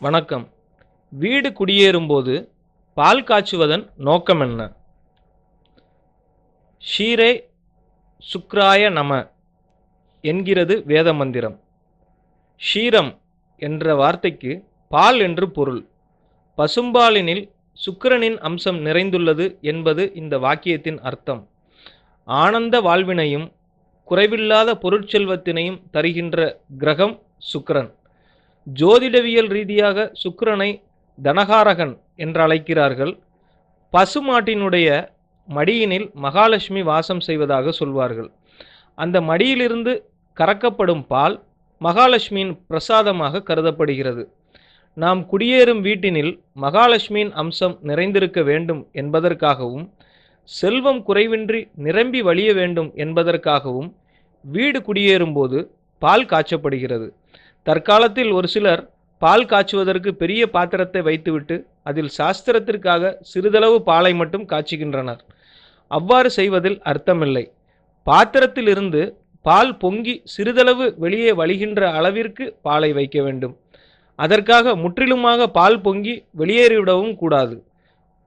வணக்கம். வீடு குடியேறும்போது பால் காய்ச்சுவதன் நோக்கம் என்ன? ஷீரே சுக்ராய நம என்கிறது வேத மந்திரம். ஷீரம் என்ற வார்த்தைக்கு பால் என்று பொருள். பசும்பாலினில் சுக்கிரனின் அம்சம் நிறைந்துள்ளது என்பது இந்த வாக்கியத்தின் அர்த்தம். ஆனந்த வாழ்வினையும் குறைவில்லாத பொருட்செல்வத்தினையும் தருகின்ற கிரகம் சுக்கிரன். ஜோதிடவியல் ரீதியாக சுக்கிரனை தனகாரகன் என்று அழைக்கிறார்கள். பசுமாட்டினுடைய மடியினில் மகாலட்சுமி வாசம் செய்வதாக சொல்வார்கள். அந்த மடியிலிருந்து கறக்கப்படும் பால் மகாலட்சுமியின் பிரசாதமாக கருதப்படுகிறது. நாம் குடியேறும் வீட்டினில் மகாலட்சுமியின் அம்சம் நிறைந்திருக்க வேண்டும் என்பதற்காகவும் செல்வம் குறைவின்றி நிரம்பி வழிய வேண்டும் என்பதற்காகவும் வீடு குடியேறும்போது பால் காய்ச்சப்படுகிறது. தற்காலத்தில் ஒரு சிலர் பால் காய்ச்சுவதற்கு பெரிய பாத்திரத்தை வைத்துவிட்டு அதில் சாஸ்திரத்திற்காக சிறிதளவு பாலை மட்டும் காய்ச்சுகின்றனர். அவ்வாறு செய்வதில் அர்த்தமில்லை. பாத்திரத்திலிருந்து பால் பொங்கி சிறிதளவு வெளியே வழிகின்ற அளவிற்கு பாலை வைக்க வேண்டும். அதற்காக முற்றிலுமாக பால் பொங்கி வெளியேறிவிடவும் கூடாது.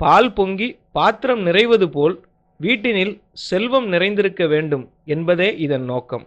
பால் பொங்கி பாத்திரம் நிறைவது போல் வீட்டினில் செல்வம் நிறைந்திருக்க வேண்டும் என்பதே இதன் நோக்கம்.